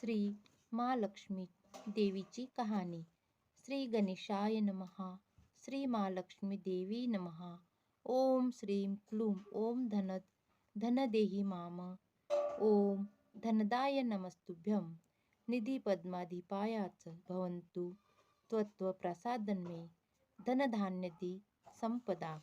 श्री महालक्ष्मी देवीची कहाणी. श्री गणेशाय नमः. श्री महालक्ष्मी देवी नमः. ओम श्रीं क्लूं ओम धनद धनदेहि माम. ओम धनदाय नमस्तुभ्यं. निधी पद्माधिपायाच भवन्तु. त्वत्वप्रसादन्मे धनधान्यती संपदा.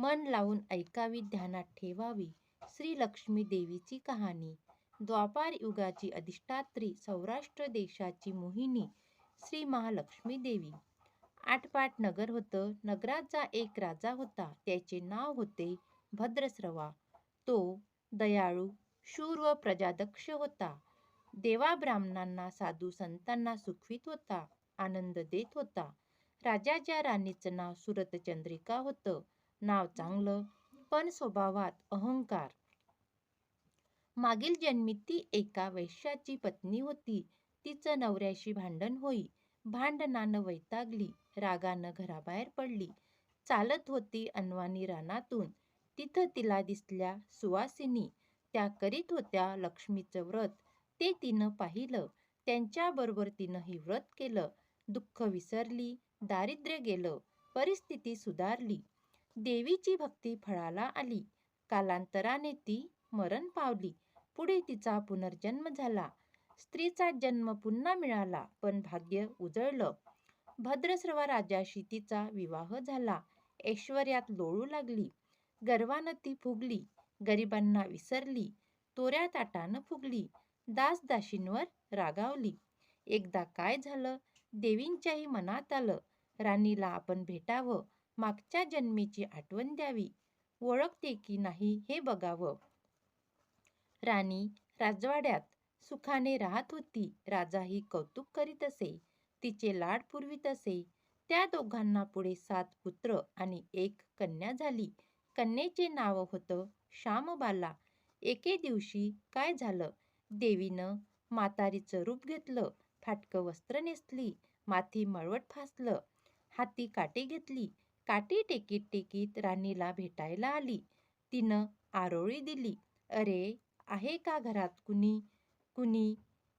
मन लावून ऐकावी ध्यानात ठेवावी श्री लक्ष्मी देवीची कहाणी. द्वापार युगाची अधिष्ठात्री सौराष्ट्र देशाची मोहिनी श्री महालक्ष्मी देवी. आटपाट नगर होतं नगराचा एक राजा होता त्याचे नाव होते भद्रस्रवा तो दयाळू शूर व प्रजादक्ष होता. देवा ब्राह्मणांना साधू संतांना सुखवीत होता आनंद देत होता. राजाच्या राणीचं नाव सुरतचंद्रिका होतं. नाव चांगलं पण स्वभावात अहंकार. मागील जन्मी ती एका वैश्याची पत्नी होती. तिचं नवऱ्याशी भांडण होई. भांडणानं वैतागली. रागानं घराबाहेर पडली. चालत होती अनवानी रानातून. तिथं तिला दिसल्या सुवासिनी त्या करीत होत्या लक्ष्मीचं व्रत. ते तिनं पाहिलं. त्यांच्याबरोबर तिनंही व्रत केलं. दुःख विसरली दारिद्र्य गेलं परिस्थिती सुधारली. देवीची भक्ती फळाला आली. कालांतराने ती मरण पावली. पुढे तिचा पुनर्जन्म झाला. स्त्रीचा जन्म पुन्हा मिळाला पण भाग्य उजळलं. भद्रस्रव राजाशी तिचा विवाह झाला. ऐश्वर्यात लोळू लागली. गर्वानं ती फुगली गरिबांना विसरली तोऱ्या ताटानं फुगली दासदाशींवर रागावली. एकदा काय झालं? देवींच्याही मनात आलं. राणीला आपण भेटावं मागच्या जन्मीची आठवण द्यावी. ओळखते की नाही हे बघावं. राणी राजवाड्यात सुखाने राहत होती. राजाही कौतुक करीत असे. तिचे लाड पुरवीत असे. त्या दोघांना पुढे सात पुत्र आणि एक कन्या झाली. कन्येचे नाव होतं श्यामबाला. एके दिवशी काय झालं? देवीनं म्हातारीचं रूप घेतलं. फाटकं वस्त्र नेसली. माथी मळवट फासलं. हाती काटे घेतली. काठी टेकीत टेकीत राणीला भेटायला आली. तिनं आरोळी दिली. अरे आहे का घरात? कुणी कुणी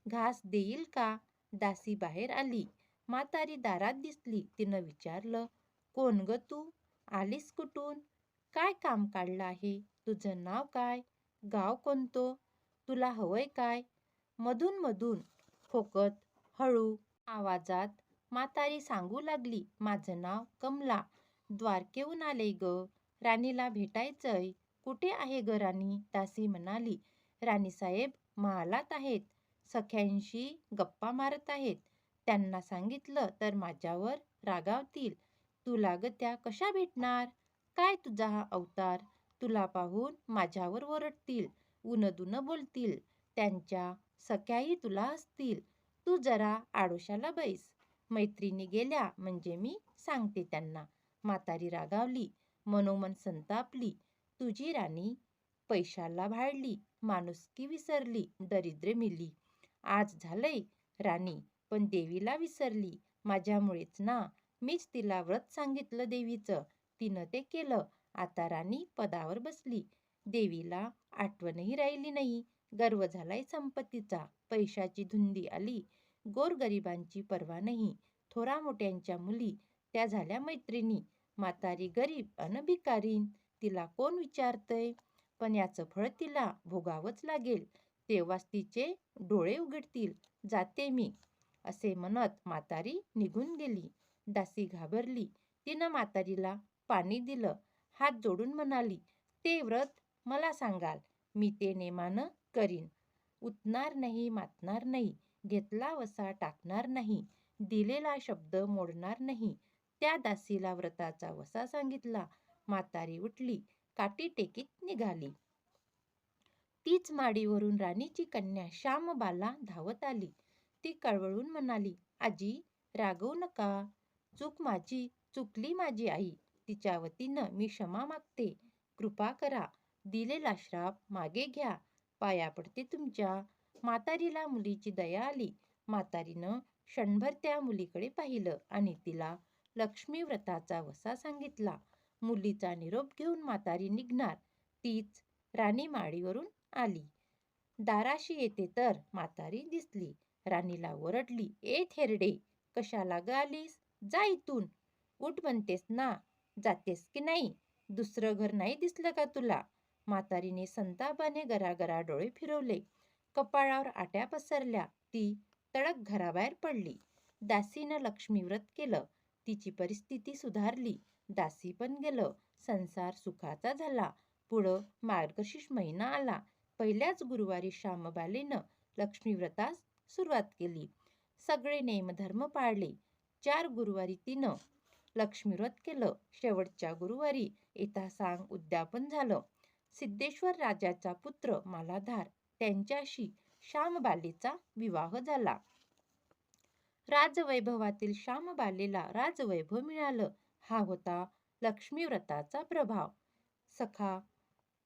घास देईल का? दासी बाहेर आली. म्हातारी दारात दिसली. तिनं विचारलं कोण ग तू? आलीस कुठून? काय काम काढलं आहे? तुझं नाव काय? गाव कोणतं? तुला हवंय काय? मधून मधून फोकत हळू आवाजात म्हातारी सांगू लागली माझं नाव कमला. द्वारकेहून आले ग. राणीला भेटायचंय. कुठे आहे ग राणी? दासी म्हणाली राणीसाहेब महालात आहेत. सख्यांशी गप्पा मारत आहेत. त्यांना सांगितलं तर माझ्यावर रागावतील. तुला ग त्या कशा भेटणार? काय तुझा हा अवतार? तुला पाहून माझ्यावर ओरडतील. उनदुन बोलतील. त्यांच्या सख्याही तुला असतील तू जरा आडोशाला बैस. मैत्रिणी गेल्या म्हणजे मी सांगते त्यांना. म्हातारी रागावली. मनोमन संतापली. तुझी राणी पैशाला भाळली माणुसकी विसरली दरिद्रे मिली. आज झालंय राणी पण देवीला विसरली. माझ्यामुळेच ना मीच तिला व्रत सांगितलं देवीचं. तिनं ते केलं. आता राणी पदावर बसली. देवीला आठवणही राहिली नाही. गर्व झालाय संपत्तीचा. पैशाची धुंदी आली. गोरगरिबांची पर्वा नाही. थोरा मोठ्यांच्या मुली. त्या झाल्या मैत्रिणी. म्हातारी गरीब अन भिकारीन. तिला कोण विचारतंय? पण याचं फळ तिला भोगावंच लागेल. तेव्हाच तिचे डोळे उघडतील. जाते मी असे म्हणत म्हातारी निघून गेली. दासी घाबरली. तिनं म्हातारीला पाणी दिलं. हात जोडून म्हणाली ते व्रत मला सांगाल. मी ते नेमानं करीन. उतणार नाही मातणार नाही. घेतला वसा टाकणार नाही. दिलेला शब्द मोडणार नाही. त्या दासीला व्रताचा वसा सांगितला. म्हातारी उठली. काठी टेकीत निघाली. तीच माडीवरून राणीची कन्या श्यामबाला धावत आली. ती कळवळून म्हणाली आजी रागवू नका. चूक माझी चुकली माझी आई. तिच्या वतीनं मी क्षमा मागते. कृपा करा. दिलेला श्राप मागे घ्या. पाया पडते तुमच्या. म्हातारीला मुलीची दया आली. म्हातारीनं क्षणभर त्या मुलीकडे पाहिलं आणि तिला लक्ष्मी व्रताचा वसा सांगितला. मुलीचा निरोप घेऊन म्हातारी निघणार. तीच राणी माडीवरून आली. दाराशी येते तर म्हातारी दिसली. राणीला ओरडली ए थेरडे कशाला ग आलीस? जा इथून. उठ म्हणतेस ना जातेस की नाही? दुसरं घर नाही दिसलं का तुला? म्हातारीने संतापाने गरागरा डोळे फिरवले. कपाळावर आट्या पसरल्या. ती तडक घराबाहेर पडली. दासीनं लक्ष्मीव्रत केलं. तिची परिस्थिती सुधारली. दासी पण गेलं संसार सुखाचा झाला. पुढं मार्गशीर्ष महिना आला. पहिल्याच गुरुवारी श्यामबालेनं लक्ष्मीव्रतास सुरुवात केली. सगळे नेमधर्म पाळले. चार गुरुवारी तिनं लक्ष्मीव्रत केलं. शेवटच्या गुरुवारी येता सांग उद्यापन झालं. सिद्धेश्वर राजाचा पुत्र मालाधार त्यांच्याशी श्यामबालेचा विवाह झाला. राजवैभवातील श्यामबालेला राजवैभव मिळालं. हा होता लक्ष्मीव्रताचा प्रभाव. सखा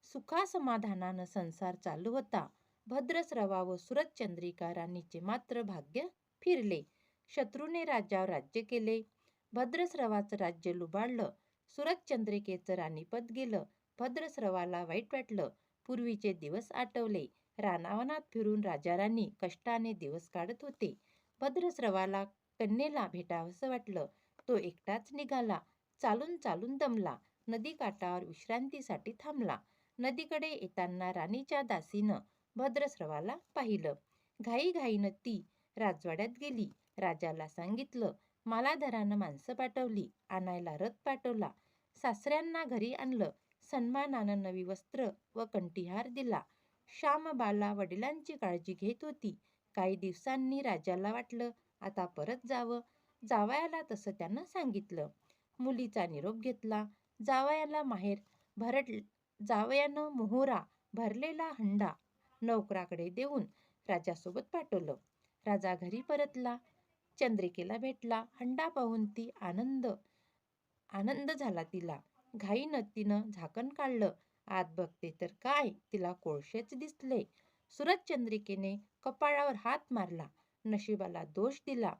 सुखासमाधानानं संसार चालू होता. भद्रस्रवा व सुरतचंद्रिका राणीचे मात्र भाग्य फिरले. शत्रूने राज्यावर राज्य केले. भद्रस्रवाचं राज्य लुबाडलं. सुरतचंद्रिकेचं राणीपद गेलं. भद्रस्रवाला वाईट वाटलं. पूर्वीचे दिवस आठवले रानावनात फिरून राजा राणी कष्टाने दिवस काढत होते. भद्रस्रवाला कन्येला भेटावंसं वाटलं. तो एकटाच निघाला. चालून चालून दमला. नदी काठावर विश्रांतीसाठी थांबला. नदीकडे येताना राणीच्या दासीनं भद्रस्रवाला पाहिलं. घाईघाईनं ती राजवाड्यात गेली. राजाला सांगितलं मालाधरानं माणसं पाठवली आणायला रथ पाठवला. सासऱ्यांना घरी आणलं सन्मानानं नवी वस्त्र व कंठीहार दिला. श्यामबाला वडिलांची काळजी घेत होती. काही दिवसांनी राजाला वाटलं आता परत जावं. जावयाला तसं त्यानं सांगितलं. मुलीचा निरोप घेतला. जावयाला माहेर भरट जावयानं मोहोरा भरलेला हंडा नौकराकडे देऊन राजासोबत पाठवलं. राजा घरी परतला. चंद्रिकेला भेटला. हंडा पाहून ती आनंद आनंद झाला तिला. घाईनं तिनं झाकण काढलं. आत बघते तर काय तिला कोळशेच दिसले. सुरतचंद्रिकेने कपाळावर हात मारला. नशिबाला दोष दिला.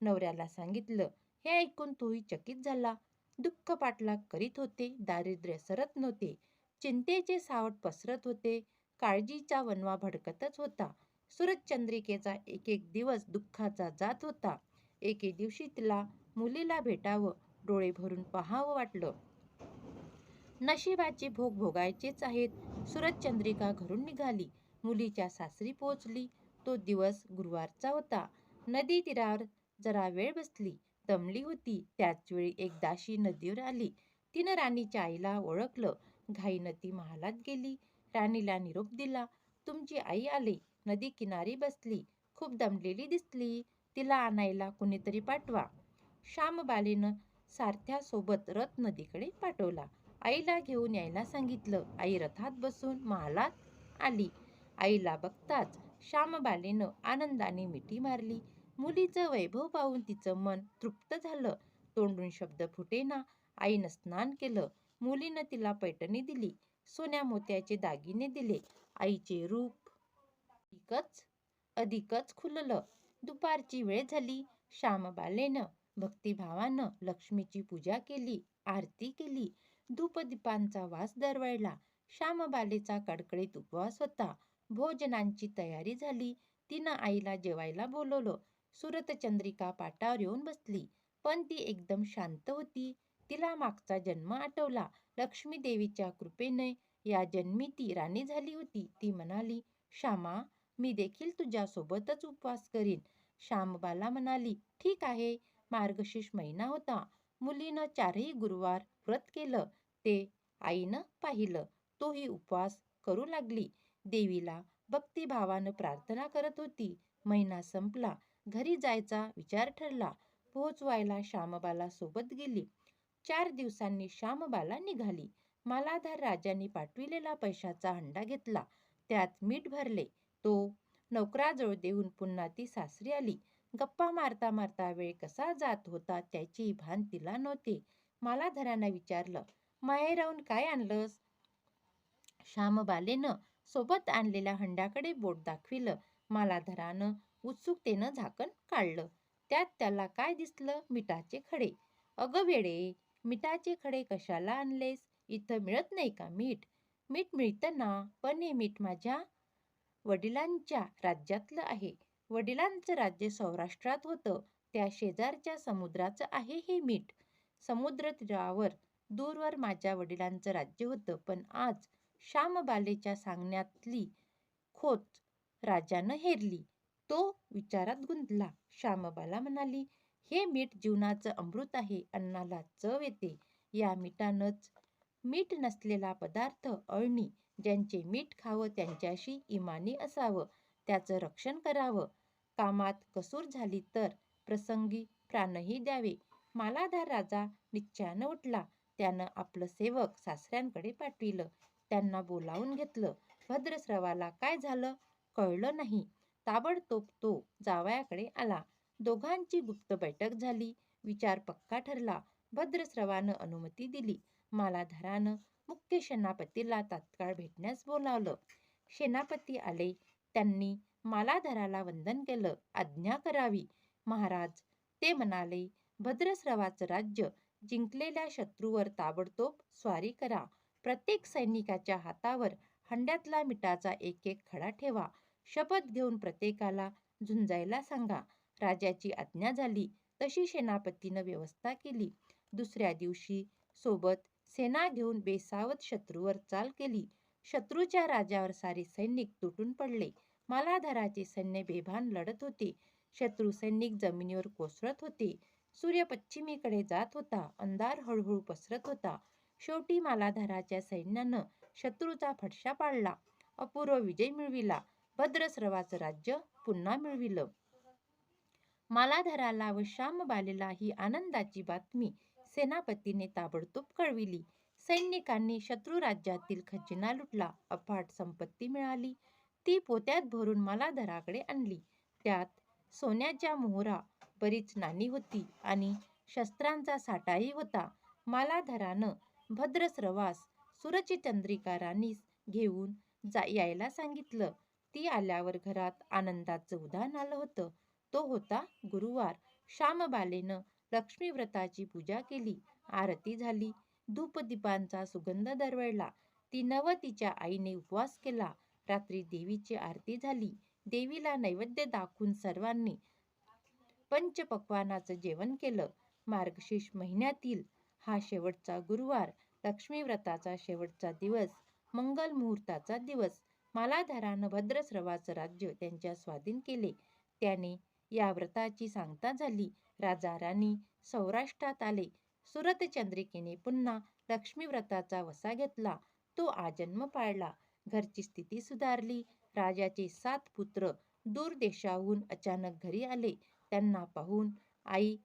नवऱ्याला सांगितलं हे ऐकून तोही चकित झाला. दुःख पाठलाग करीत होते. दारिद्र्य सरत नव्हते. चिंतेचे सावट पसरत होते. काळजीचा वनवा भडकतच होता. सूरजचंद्रिकेचा एक एक दिवस दुःखाचा जात होता. एके दिवशी तिला मुलीला भेटावं डोळे भरून पाहावं वाटलं. नशिबाचे भोग भोगायचेच आहेत. सूरजचंद्रिका घरून निघाली. मुलीच्या सासरी पोहोचली. तो दिवस गुरुवारचा होता. नदी तीरावर जरा वेळ बसली. दमली होती. त्याच वेळी एक दाशी नदीवर आली. तिनं राणीच्या आईला ओळखलं. घाईनं ती महालात गेली. राणीला निरोप दिला. तुमची आई आली. नदी किनारी बसली. खूप दमलेली दिसली. तिला आणायला कुणीतरी पाठवा. श्यामबालेनं सारथ्यासोबत रथ नदीकडे पाठवला. आईला घेऊन यायला सांगितलं. आई रथात बसून महालात आली. आईला बघताच श्यामबालेनं आनंदाने मिठी मारली. मुलीचं वैभव पाहून तिचं मन तृप्त झालं. तोंडून शब्द फुटेना. आईनं स्नान केलं. मुलीनं तिला पैठणी दिली. सोन्या मोत्याचे दागिने दिले. आईचे रूप अधिकच अधिकच खुललं. दुपारची वेळ झाली. श्यामबालेनं भक्तिभावानं लक्ष्मीची पूजा केली आरती केली. धूपदीपांचा वास दरवळला. श्यामबालेचा कडकडीत उपवास होता. भोजनांची तयारी झाली. तिनं आईला जेवायला बोलवलं. सुरतचंद्रिका पाटावर येऊन बसली. पण ती एकदम शांत होती. तिला मागचा जन्म आठवला. लक्ष्मी देवीच्या कृपेने या जन्मी ती राणी झाली होती. ती म्हणाली श्यामा मी देखील तुझ्यासोबतच उपवास करीन. श्यामबाला म्हणाली ठीक आहे. मार्गशीर्ष महिना होता. मुलीनं चारही गुरुवार व्रत केलं. ते आईनं पाहिलं. तोही उपवास करू लागली. देवीला भक्तिभावानं प्रार्थना करत होती. महिना संपला. घरी जायचा विचार ठरला. पोहोचवायला श्यामबाला सोबत गेली. चार दिवसांनी श्यामबाला निघाली. मालाधार राजांनी पाठविलेला पैशाचा हंडा घेतला. त्यात मीठ भरले. तो नोकराजवळ देऊन पुन्हा ती सासरी आली. गप्पा मारता मारता वेळ कसा जात होता त्याची भान तिला नव्हते. मालाधरांना विचारलं माहेराहून काय आणलंस? श्यामबालेनं सोबत आणलेल्या हंड्याकडे बोट दाखविलं. मालाधरानं उत्सुकतेनं झाकण काढलं. त्यात त्याला काय दिसलं? मिठाचे खडे. अगं वेडे मिठाचे खडे कशाला आणलेस? इथं मिळत नाही का मीठ? मीठ मिळतं ना? पण हे मीठ माझ्या वडिलांच्या राज्यातलं आहे. वडिलांचं राज्य सौराष्ट्रात होतं. त्या शेजारच्या समुद्राचं आहे हे मीठ. समुद्र तीरावर दूरवर माझ्या वडिलांचं राज्य होतं. पण आज श्यामबालेच्या सांगण्यातली खोच राजानं हेरली. तो विचारात गुंतला. श्यामबाला म्हणाली हे मीठ जीवनाचं अमृत आहे अन्नाला चव येते. या मिठानंच मीठ नसलेला पदार्थ अळणी ज्यांचे मीठ खावं त्यांच्याशी इमानी असावं. त्याचं रक्षण करावं. कामात कसूर झाली तर प्रसंगी प्राणही द्यावे. मालाधार राजा निश्चयानं उठला. त्यानं आपलं सेवक सासऱ्यांकडे पाठविलं. त्यांना बोलावून घेतलं. भद्रस्रवाला काय झालं? कळलं नाही. ताबडतोब तो जावयाकडे आला. दोघांची गुप्त बैठक झाली. विचार पक्का ठरला. भद्रस्रवानं अनुमती दिली. मालाधरानं मुख्य सेनापतीला तात्काळ भेटण्यास बोलावलं. सेनापती आले. त्यांनी मालाधराला वंदन केलं. आज्ञा करावी. महाराज ते म्हणाले भद्रस्रवाचं राज्य जिंकलेल्या शत्रूवर ताबडतोब स्वारी करा. प्रत्येक सैनिकाच्या हातावर हंड्यातला मिठाचा एक एक खडा ठेवा. शपथ घेऊन प्रत्येकाला झुंजायला सांगा. राजाची आज्ञा झाली तशी सेनापतीनं व्यवस्था केली. दुसऱ्या दिवशी सोबत सेना घेऊन बेसावत शत्रूवर चाल केली. शत्रूच्या राजावर सारे सैनिक तुटून पडले. मालाधराचे सैन्य बेभान लढत होते. शत्रू सैनिक जमिनीवर कोसळत होते. सूर्य पश्चिमेकडे जात होता. अंधार हळूहळू पसरत होता. शेवटी मालाधराच्या सैन्यानं शत्रूचा फडशा पाडला. अपूर्व विजय मिळविला. भद्रस्रवाचं राज्य पुन्हा मिळविलं. मालाधराला व श्यामबालेला ही आनंदाची बातमी सेनापतीने ताबडतोब कळविली. सैनिकांनी शत्रू राज्यातील खजिना लुटला अफाट संपत्ती मिळाली. ती पोत्यात भरून मालाधराकडे आणली. त्यात सोन्याच्या मोहरा बरीच नाणी होती आणि शस्त्रांचा साठाही होता. मालाधरानं भद्रस्रवास सुरचचंद्रिका राणीस घेऊन जा यायला सांगितलं. ती आल्यावर घरात आनंदाचं उदाहरण आलं होतं. तो होता गुरुवार. श्यामबालेनं लक्ष्मीव्रताची पूजा केली. आरती झाली. धूपदीपांचा सुगंध दरवळला. ती नव तिच्या आईने उपवास केला. रात्री देवीची आरती झाली. देवीला नैवेद्य दाखवून सर्वांनी पंचपक्वानाचं जेवण केलं. मार्गशीर्ष महिन्यातील हा शेवटचा गुरुवार. लक्ष्मीव्रताचा शेवटचा दिवस. मंगल मुहूर्ताचा दिवस. मालाधारानं भद्रस्रवाचं राज्य त्यांच्या स्वाधीन केले. त्याने या व्रताची सांगता झाली. राजा राणी सौराष्ट्रात आले. सुरतचंद्रिकेने पुन्हा लक्ष्मीव्रताचा वसा घेतला. तो आजन्म पाळला. घरची स्थिती सुधारली. राजाचे सात पुत्र दूर देशाहून अचानक घरी आले. त्यांना पाहून आई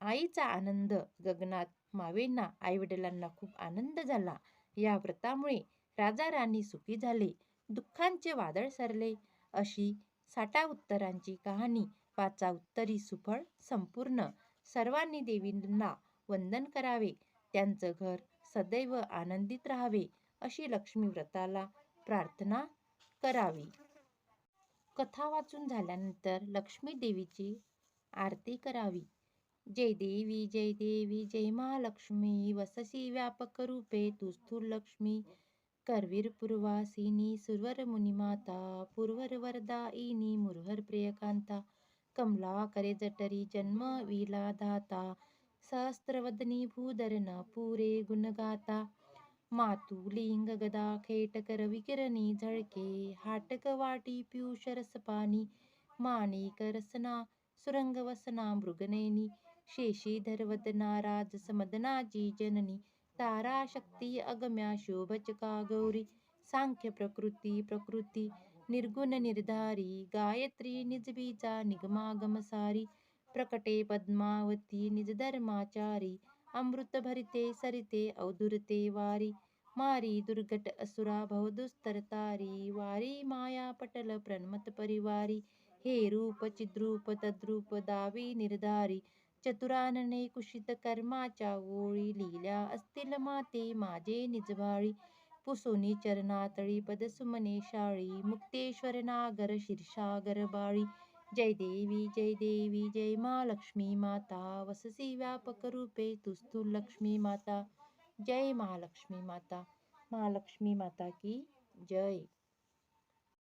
आईचा आनंद गगनात मावेंना आईवडिलांना खूप आनंद झाला. या व्रतामुळे राजा राणी सुखी झाले दुःखांचे वादळ सरले. अशी साठा उत्तरांची कहाणी वाचा उत्तरी सुफळ संपूर्ण. सर्वांनी देवींना वंदन करावे त्यांचं घर सदैव आनंदित राहावे अशी लक्ष्मी व्रताला प्रार्थना करावी. कथा वाचून झाल्यानंतर लक्ष्मी देवीची आरती करावी. जय देवी जय देवी जय महालक्ष्मी वससी व्यापक रूपे तू स्थूल लक्ष्मी करवीर पूर्वासिनी सुरवर मुनिमाता पूर्वर वरदायिनी मुरहर प्रियकांता कमला करे जठरी जन्म विला दाता सहस्त्रवदनी भूधरन पुरे गुणगाता मातुलिंग गदा खेटकर विकिरणी झळके हाटक वाटी पियुष रसपानी माणिक रसना सुरंग वसना मृगनयनी शेषीधर वदना जननी तारा शक्ती अगम्या शोभचका गौरी सांख्य प्रकृती प्रकृती निर्गुण निर्धारी गायत्री निजबीचा निगमागमसारी प्रकटे पद्मावती निजधर्माचारी अमृत भरिते सरिते अवधुरते वारी मारी दुर्घट असुरा भवदुस्तरतारी वारी माया पटल प्रणमत परिवारी हे रूप चिद्रूप तद्रूप दावी निर्धारी चतुरानने कुशित कर्माच्या ओळी लिहिल्या असतील माते माझे निजभाळी पुसोनी चरणातळी पदसुमने शाळी. मुक्तेश्वर नागर शीर्षागर बाळी. जय देवी जय देवी जय मा लक्ष्मी माता. वससी व्यापक रूपे तुस्तु लक्ष्मी माता. जय महालक्ष्मी माता. महालक्ष्मी माता की जय.